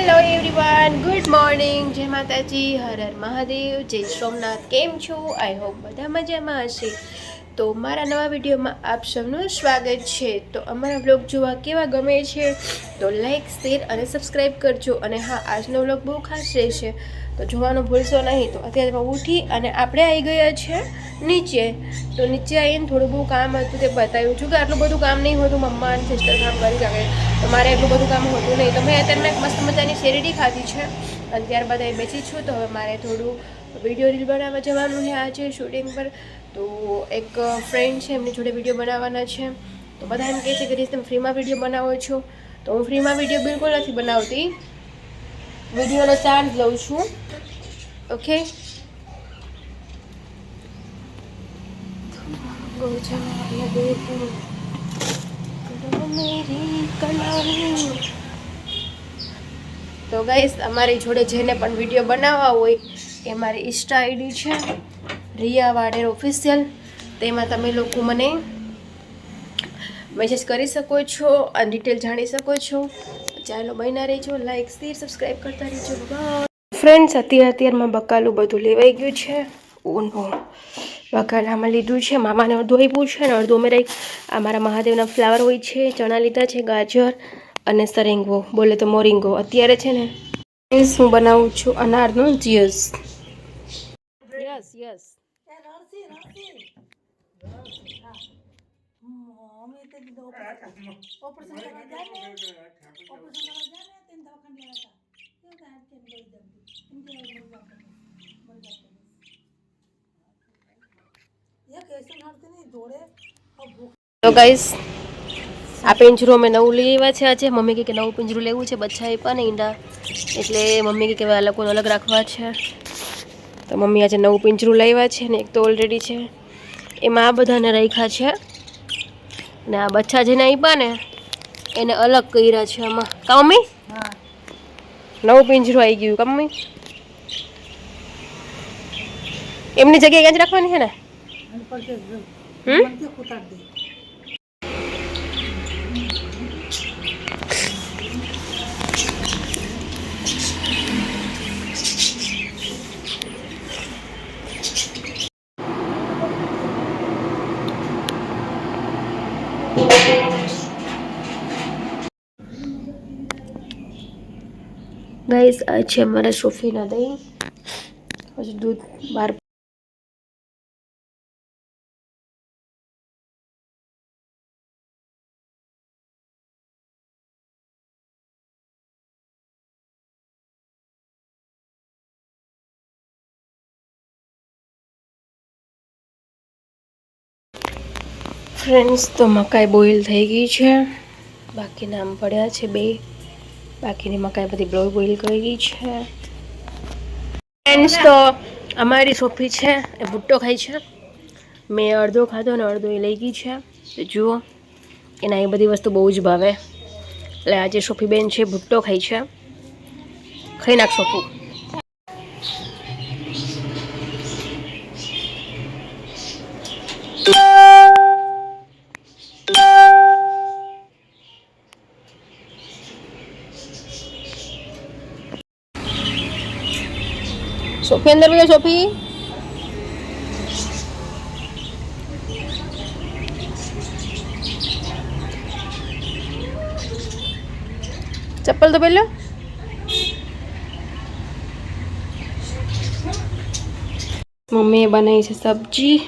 Hello everyone good morning જય માતાજી. હર હર મહાદેવ. જય સોમનાથ. કેમ છો? આઈ હોપ બધા મજામાં હશે. તો મારા નવા વિડીયોમાં આપ સૌનું સ્વાગત છે. તો અમારા બ્લોગ જોવા કેવા ગમે છે? તો લાઈક શેર અને સબસ્ક્રાઈબ કરજો. અને હા, આજનો બ્લોગ બહુ ખાસ રહેશે. તો જોવાનું ભૂલશો નહીં. તો અત્યારે ઉઠી અને આપણે આવી ગયા છે નીચે. તો નીચે આવીને થોડું બહુ કામ હતું તે બતાવ્યું. છું કે આટલું બધું કામ નહીં હોતું. મમ્મા અને સિસ્ટર કામ કરી શકે. મારે એટલું બધું કામ હોતું નહીં. તો મેં અત્યારે મેં મસ્ત મજાની શેરડી ખાધી છે. અને ત્યારબાદ અહીં બેસી છું. તો હવે મારે થોડું વીડિયો રીલ બનાવવા જવાનું છે આજે શૂટિંગ પર. તો એક ફ્રેન્ડ છે, એમની જોડે વીડિયો બનાવવાના છે. તો બધા એમ કહે છે કે રીસ તમે ફ્રીમાં વીડિયો બનાવો છો. તો હું ફ્રીમાં વીડિયો બિલકુલ નથી બનાવતી. વિડીયોનો ચાર્જ લઉં છું. ઓકે? તો ગાઈસ અમારી જોડે જેને પણ વીડિયો બનાવવા હોય, એ મારી ઇન્સ્ટા આઈડી છે, રિયા વાડેર ઓફિશિયલ તેમાં તમે લોકો મને મેસેજ કરી શકો છો અને ડિટેલ જાણી શકો છો. ચાલો બન્યા રહેજો. લાઈક શેર સબસ્ક્રાઈબ કરતા રહેજો. ફ્રેન્ડ્સ અત્યારે અત્યારમાં બકાલું બધું લેવાઈ ગયું છે. ઓનો આમાં લીધું છે. મામાને અડધું આપ્યું છે અને અડધું અમે રાખ આ મારા મહાદેવના ફ્લાવર હોય છે ચણા લીધા છે ગાજર અને સરેંગો. બોલે તો મોરિંગો. અત્યારે છે ને યસ હું બનાવું છું અનારનું જ્યુસ યસ યસ. તો ગાઈસ આ પિંજરું અમે નવું લઈ આવ્યા છે આજે. મમ્મી કહે કે નવું પિંજરું લેવું છે બચ્ચા આપ્યા ને ઈંડા. એટલે મમ્મી કહે કે આ લોકોને અલગ રાખવા છે. તો મમ્મી આજે નવું પિંજરું લાવ્યા છે ને એક તો ઓલરેડી છે. એમાં આ બધાને રાખ્યા છે. ને આ બચ્ચા જેને આપ્યા ને, એને અલગ કર્યા છે આમાં. કા મમ્મી? નવું પિંજરું આવી ગયું કા મમ્મી? એમની જગ્યાએ ક્યાં જ રાખવાની છે ને? ગાઈસ આ છે અમારા સોફીના દહીં. પછી દૂધ બહાર ફ્રેન્ડ્સ તો મકાઈ બોઇલ થઈ ગઈ છે. બાકીના આમ પડ્યા છે બે. બાકીની મકાઈ બધી બ્લો બોઇલ કરી ગઈ છે. ફ્રેન્ડ્સ તો અમારી સોફી છે, એ ભુટ્ટો ખાય છે. મેં અડધો ખાધો ને અડધો એ લઈ ગઈ છે. તો જુઓ, એના એ બધી વસ્તુ બહુ જ ભાવે. એટલે આજે સોફી બેન છે ભુટ્ટો ખાય છે. ખાઈ નાખ સોફું. સોફી અંદર બેસો સોફી? ચપ્પલ તો પહેલો મમ્મીએ બનાવી છે સબ્જી.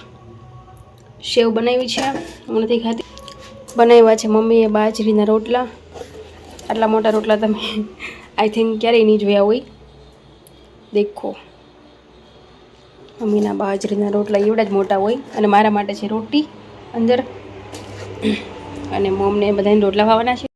સેવ બનાવી છે. હું નથી ખાતી બનાવ્યા છે મમ્મીએ બાજરીના રોટલા. આટલા મોટા રોટલા તમે આઈ થિંક ક્યારેય નહીં જોયા હોય. દેખો. મમ્મીના બાજરીના રોટલા એવડા જ મોટા હોય અને મારા માટે છે રોટી અંદર અને મમને બધાને રોટલા ખાવાના છે.